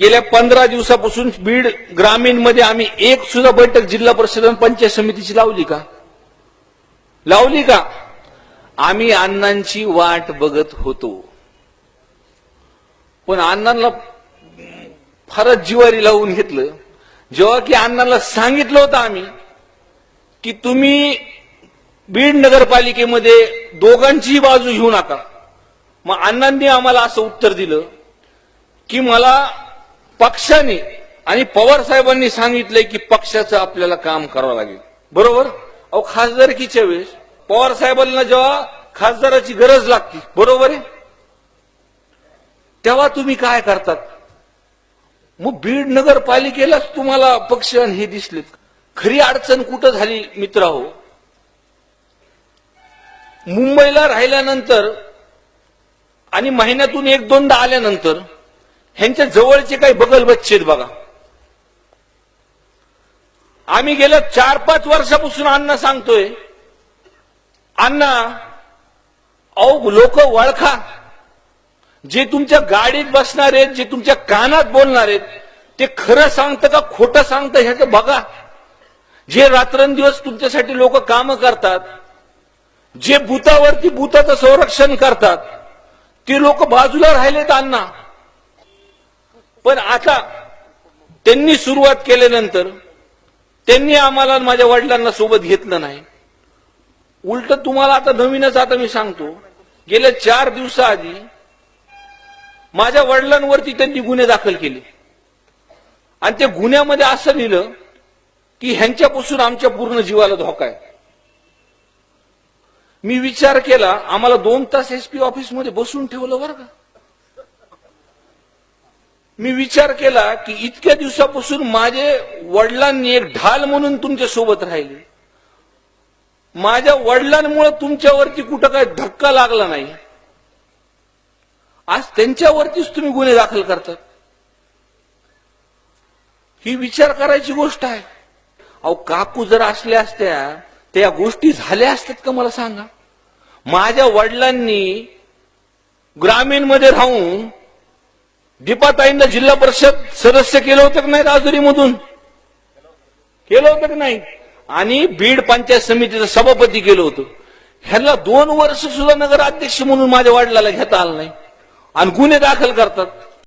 गेल्या पंधरा दिवसापासून बीड ग्रामीणमध्ये आम्ही एक सुद्धा बैठक जिल्हा परिषद पंचायत समितीची लावली का? लावली का? आम्ही अण्णांची वाट बघत होतो. पण अण्णांना फारच जिवारी लावून घेतलं. जेव्हा की अण्णांना सांगितलं होतं आम्ही की तुम्ही बीड नगरपालिकेमध्ये दोघांचीही बाजू घेऊ नका. मग अण्णांनी आम्हाला असं उत्तर दिलं की मला पक्षाने आणि पवार साहेबांनी सांगितलंय की पक्षाचं आपल्याला काम करावं लागेल. बरोबर? अहो खासदारकीच्या वेळेस पवार साहेबांना जेव्हा खासदाराची गरज लागते बरोबर आहे? तेव्हा तुम्ही काय करतात? मग बीड नगरपालिकेलाच तुम्हाला पक्ष हे दिसलेत. खरी अडचण कुठं झाली मित्र हो? मुंबईला राहिल्यानंतर आणि महिन्यातून एक दोनदा आल्यानंतर ह्यांच्या जवळचे काही बगल बच्चे बघा. आम्ही गेल्या चार पाच वर्षापासून अण्णा सांगतोय अण्णा अहो लोक वळखा. जे तुमच्या गाडीत बसणार आहेत जे तुमच्या कानात बोलणार आहेत ते खरं सांगतं का खोटं सांगतं ह्याचं बघा. जे रात्रंदिवस तुमच्यासाठी लोक काम करतात जे भूतावरती भूताचं संरक्षण करतात ते लोक बाजूला राहिलेत अण्णा. पण आता त्यांनी सुरुवात केल्यानंतर त्यांनी आम्हाला माझ्या वडिलांना सोबत घेतलं नाही. उलट तुम्हाला आता नवीनच आता मी सांगतो गेल्या चार दिवसाआधी माझ्या वडिलांवरती त्यांनी गुन्हे दाखल केले. आणि त्या गुन्ह्यामध्ये असं लिहिलं की ह्यांच्यापासून आमच्या पूर्ण जीवाला धोका आहे. मी विचार केला आम्हाला दोन तास एसपी ऑफिसमध्ये बसून ठेवलं बरं का? मी विचार केला की इतक्या दिवसापासून माझे वडिलांनी एक ढाल म्हणून तुमच्यासोबत राहिले. माझ्या वडिलांमुळे तुमच्यावरती कुठं काय धक्का लागला नाही. आज त्यांच्यावरतीच तुम्ही गुन्हे दाखल करतात. ही विचार करायची गोष्ट आहे. अहो काकू जर असल्या असत्या त्या या गोष्टी झाल्या असतात का मला सांगा? माझ्या वडिलांनी ग्रामीणमध्ये राहून दीपाताईंना जिल्हा परिषद सदस्य केलं होतं की नाही राजुरीमधून? केलं होतं की नाही? आणि बीड पंचायत समितीचं सभापती केलं होतं. ह्याला दोन वर्ष सुद्धा नगराध्यक्ष म्हणून माझ्या वडिलाला घेता आलं नाही. आणि गुन्हे दाखल करतात.